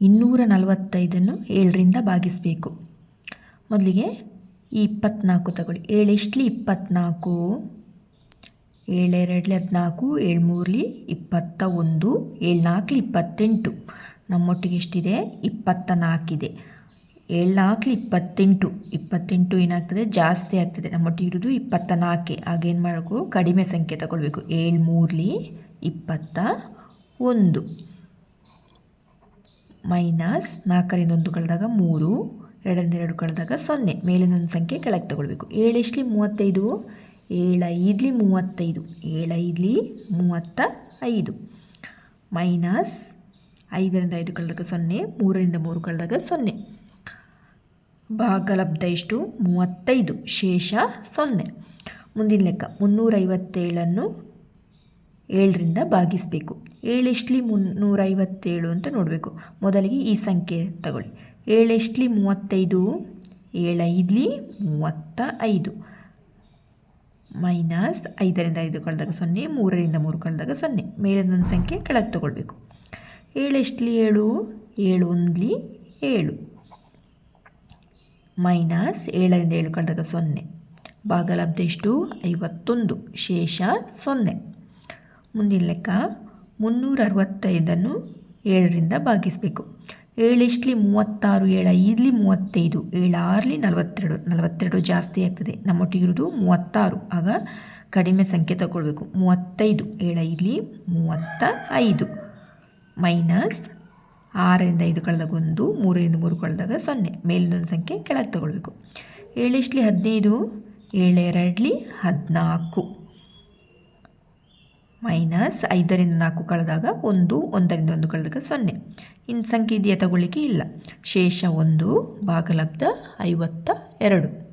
ಇನ್ನೂರ ನಲವತ್ತೈದನ್ನು ಏಳರಿಂದ ಭಾಗಿಸಬೇಕು. ಮೊದಲಿಗೆ ಈ ಇಪ್ಪತ್ತ್ನಾಲ್ಕು ತಗೊಳ್ಳಿ ಏಳೆಷ್ಟಲಿ ಇಪ್ಪತ್ತ್ನಾಲ್ಕು ಏಳೆರಡಲಿ ಹದಿನಾಲ್ಕು, ಏಳು ಮೂರಲಿ ಇಪ್ಪತ್ತ ಒಂದು, ಏಳು ನಾಲ್ಕಲಿ ಇಪ್ಪತ್ತೆಂಟು. ನಮ್ಮೊಟ್ಟಿಗೆ ಎಷ್ಟಿದೆ? ಇಪ್ಪತ್ತ ನಾಲ್ಕಿದೆ. ಏಳು ನಾಲ್ಕಲಿ ಇಪ್ಪತ್ತೆಂಟು. ಇಪ್ಪತ್ತೆಂಟು ಏನಾಗ್ತದೆ? ಜಾಸ್ತಿ ಆಗ್ತದೆ. ನಮ್ಮೊಟ್ಟಿಗೆ ಇರೋದು ಇಪ್ಪತ್ತ ನಾಲ್ಕೆ. ಆಗೇನು ಮಾಡಬೇಕು? ಕಡಿಮೆ ಸಂಖ್ಯೆ ತಗೊಳ್ಬೇಕು. ಏಳು ಮೂರಲಿ ಇಪ್ಪತ್ತ ಒಂದು. ಮೈನಸ್ ನಾಲ್ಕರಿಂದ ಒಂದು ಕಳೆದಾಗ ಮೂರು, ಎರಡರಿಂದ ಎರಡು ಕಳೆದಾಗ ಸೊನ್ನೆ. ಮೇಲಿನ ಒಂದು ಸಂಖ್ಯೆ ಕೆಳಗೆ ತಗೊಳ್ಬೇಕು. ಏಳೆಷ್ಟಲಿ ಮೂವತ್ತೈದು. ಏಳೈದ್ಲಿ ಮೂವತ್ತೈದು. ಏಳೈದ್ಲಿ ಮೂವತ್ತ ಐದು ಮೈನಸ್ ಐದರಿಂದ ಐದು ಕಳೆದಾಗ ಸೊನ್ನೆ, ಮೂರರಿಂದ ಮೂರು ಕಳೆದಾಗ ಸೊನ್ನೆ. ಭಾಗಲಬ್ಧ ಎಷ್ಟು? ಮೂವತ್ತೈದು. ಶೇಷ ಸೊನ್ನೆ. ಮುಂದಿನ ಲೆಕ್ಕ. ಮುನ್ನೂರೈವತ್ತೇಳನ್ನು ಏಳರಿಂದ ಭಾಗಿಸಬೇಕು. ಏಳೆಷ್ಟಲಿ ಮುನ್ನೂರೈವತ್ತೇಳು ಅಂತ ನೋಡಬೇಕು. ಮೊದಲಿಗೆ ಈ ಸಂಖ್ಯೆ ತಗೊಳ್ಳಿ. ಏಳೆಷ್ಟ್ಲಿ ಮೂವತ್ತೈದು? ಏಳೈದ್ಲಿ ಮೂವತ್ತ ಐದು ಮೈನಸ್ ಐದರಿಂದ ಐದು ಕಳೆದಾಗ ಸೊನ್ನೆ, ಮೂರರಿಂದ ಮೂರು ಕಳೆದಾಗ ಸೊನ್ನೆ. ಮೇಲಿನೊಂದು ಸಂಖ್ಯೆ ಕೆಳಗೆ ತಗೊಳ್ಬೇಕು. ಏಳೆಷ್ಟ್ಲಿ ಏಳು? ಏಳು ಒಂದ್ಲಿ ಏಳು. ಮೈನಸ್ ಏಳರಿಂದ ಏಳು ಕಳೆದಾಗ ಸೊನ್ನೆ. ಭಾಗಲಬ್ಧ ಎಷ್ಟು? ಐವತ್ತೊಂದು. ಶೇಷ ಸೊನ್ನೆ. ಮುಂದಿನ ಲೆಕ್ಕ ಮುನ್ನೂರ ಅರವತ್ತೈದನ್ನು ಏಳರಿಂದ ಭಾಗಿಸಬೇಕು. ಏಳೆಷ್ಟಲಿ ಮೂವತ್ತಾರು ಏಳ ಐದಲಿ ಮೂವತ್ತೈದು, ಏಳಾರಲಿ ನಲವತ್ತೆರಡು ನಲವತ್ತೆರಡು ಜಾಸ್ತಿ ಆಗ್ತದೆ. ನಮ್ಮೊಟ್ಟಿಗಿರೋದು ಮೂವತ್ತಾರು. ಆಗ ಕಡಿಮೆ ಸಂಖ್ಯೆ ತಗೊಳ್ಬೇಕು. ಮೂವತ್ತೈದು, ಏಳೈದಲಿ ಮೂವತ್ತ ಐದು ಮೈನಸ್ ಆರರಿಂದ ಐದು ಕಳೆದಾಗ ಒಂದು, ಮೂರರಿಂದ ಮೂರು ಕಳೆದಾಗ ಸೊನ್ನೆ. ಮೇಲಿನೊಂದು ಸಂಖ್ಯೆ ಕೆಳಗೆ ತಗೊಳ್ಬೇಕು. ಏಳೆಷ್ಟಲಿ ಹದಿನೈದು ಏಳೆರಡಲಿ ಹದಿನಾಲ್ಕು. ಮೈನಸ್ ಐದರಿಂದ ನಾಲ್ಕು ಕಳೆದಾಗ ಒಂದು, ಒಂದರಿಂದ ಒಂದು ಕಳೆದಾಗ ಸೊನ್ನೆ. ಇನ್ನು ಸಂಖ್ಯೆ ಇದೆಯಾ ತಗೊಳ್ಳಿಕ್ಕೆ ಇಲ್ಲ. ಶೇಷ ಒಂದು, ಭಾಗಲಬ್ಧ ಐವತ್ತ ಎರಡು.